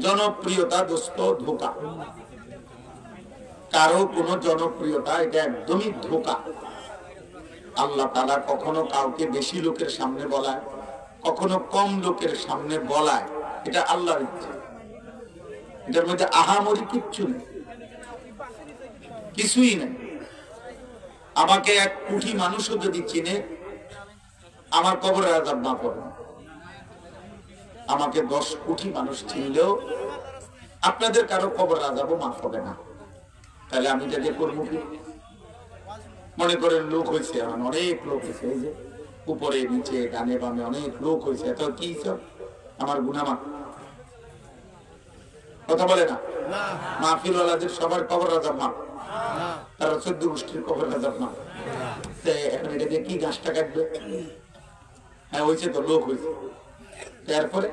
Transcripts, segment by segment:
জনপ্রিয়তা দোস্ত ধোকা। কারও কোনো জনপ্রিয়তা এটা একদমই ধোকা। আল্লাহ তালা কখনো কাউকে বেশি লোকের সামনে বলায়, কখনো কম লোকের সামনে বলায়, এটা আল্লাহর ইচ্ছে। এটার মধ্যে আহামরি কিচ্ছু নেই। কিছুই নেই। আমাকে এক কোটি মানুষও যদি চিনে, আমার কবরে আজাব না করে আমাকে দশ কোটি মানুষ চিনলেও আপনাদের কারও কবর আজাবও মাফ হবে না। তাহলে আমি যাকে করব কি? মনে করেন লোক হয়েছে এখন অনেক লোক হয়েছে এই যে উপরে নিচে ডানে বামে অনেক লোক হয়েছে। এত কি সব? আমার গুনামা কথা বলে না? মাহফিল সবার কবর আজাব মা তারা চোদ্দ গোষ্ঠীর কবর আজাব মা এখন এটা দিয়ে কি গাছটা কাটবে? হ্যাঁ হয়েছে তো লোক হয়েছে। এরপরে?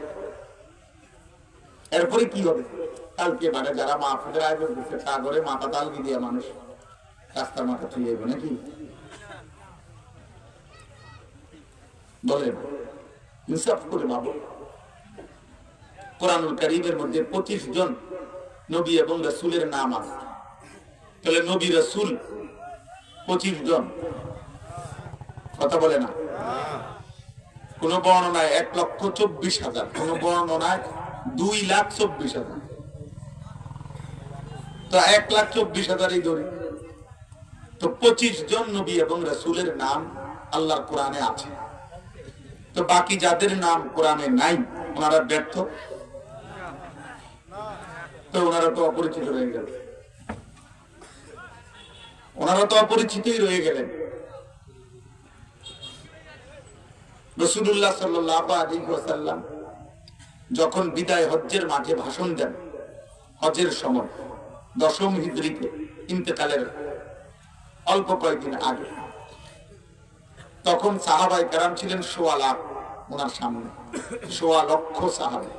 এরপরে কি হবে? কালকে মানে যারা মাহফিলের আয়োজন করছে সাগরে মাথা তালগি দিয়ে মানুষ। রাস্তার মাথা থুয়ে যাবে নাকি? বলেন, ইনসাফ করে ভাবো। কোরআনুল করিমের মধ্যে পঁচিশ জন নবী এবং রসুলের নাম আছে। তাহলে নবী, রসুল পঁচিশ জন। কথা বলে না? কোন বর্ণনায় এক লক্ষ চব্বিশ হাজার, কোন বর্ণনায় দুই লাখ চব্বিশ হাজার। তো এক লাখ চব্বিশ হাজারই ধরি তো পঁচিশ জন নবী এবং রসুলের নাম আল্লাহর কোরআনে আছে। তো বাকি যাদের নাম কোরআনে নাই, ওনারা ব্যর্থ। তো ওনারা তো অপরিচিত রয়ে গেল ওনারা তো অপরিচিতই রয়ে গেলেন। রসুল্লাহ সাল্লাম যখন বিদায় হজ্জের মাঠে ভাষণ দেন হজের সময়, দশম হিজড়িতে ইন্তেকালের অল্প কয়েকদিন আগে, তখন সাহাবাই কারাম ছিলেন সোয়া লাখ ওনার সামনে, সোয়া লক্ষ সাহাবাই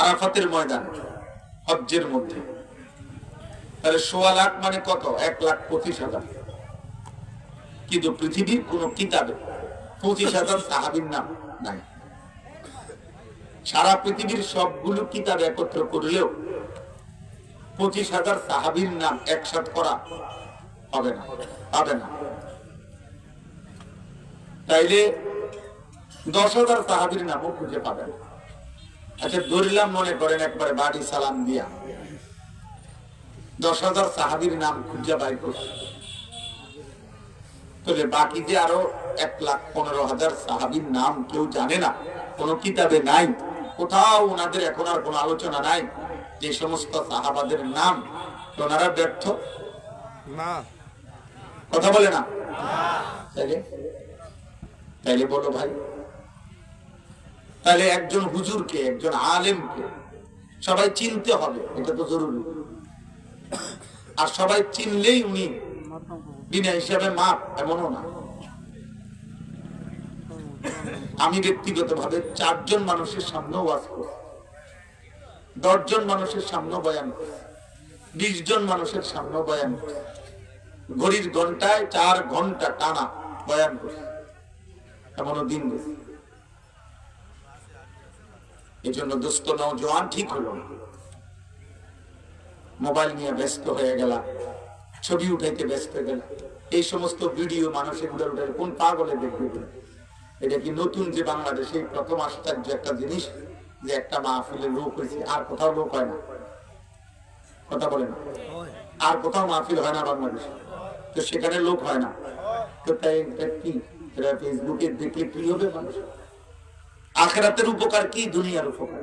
আরাফাতের ময়দান, হজ্জের মধ্যে। তাহলে সোয়া লাখ মানে কত? এক লাখ পঁচিশ হাজার। কিন্তু পৃথিবীর কোন কিতাবে পঁচিশ হাজার সাহাবির নাম নাই। সারা পৃথিবীর সবগুলো কিতাব একত্র করলেও পঁচিশ হাজার সাহাবির নাম একসাথ করা হবে না হবে না। তাইলে দশ হাজার সাহাবির নামও খুঁজে পাবেন। আচ্ছা ধরিলাম মনে করেন একবারে বাড়ি সালাম দিয়া। দশ হাজার সাহাবির নাম খুঁজে বাই করছে তবে বাকি যে আরও এক লাখ পনেরো হাজার সাহাবির নাম কেউ জানে না কোনো কিতাবে নাই কোথাও ওনাদের এখন আর কোনো আলোচনা নাই যে সমস্ত সাহাবাদের নাম ওনারা ব্যর্থ? না। কথা বলে না? তাইলে? তাইলে বলো ভাই। তাহলে একজন হুজুরকে একজন আলেমকে সবাই চিনতে হবে এটা তো জরুরি। আর সবাই চিনলেই উনি বিনা হিসাবে মাপ এমনও না। আমি ব্যক্তিগত ভাবে চারজন মানুষের সামনেও ওয়াজ করি। দশজন মানুষের সামনে বয়ান করি। বিশ জন মানুষের সামনে বয়ান ঘড়ির ঘন্টায় চার ঘণ্টা টানা বয়ান করি। এমনও দিন এই জন্য দোস্ত নৌজওয়ান ঠিক হলো। মোবাইল নিয়ে ব্যস্ত হয়ে গেল ছবি উঠাইতে ব্যস্ত গেল এই সমস্ত ভিডিও মানুষের উঠে উঠে কোন পাগলে দেখবে? এটা কি নতুন যে বাংলাদেশে প্রথম আশ্চর্য একটা জিনিস যে একটা মাহফিলে লোক হয়েছে, আর কোথাও লোক হয় না। কথা বলে না আর কোথাও মাহফিল হয় না বাংলাদেশে। তো সেখানে লোক হয় না। তো তাই কি? ফেসবুকে দেখলে কি হবে মানুষ? আখেরাতের উপকার কি? দুনিয়ার উপকার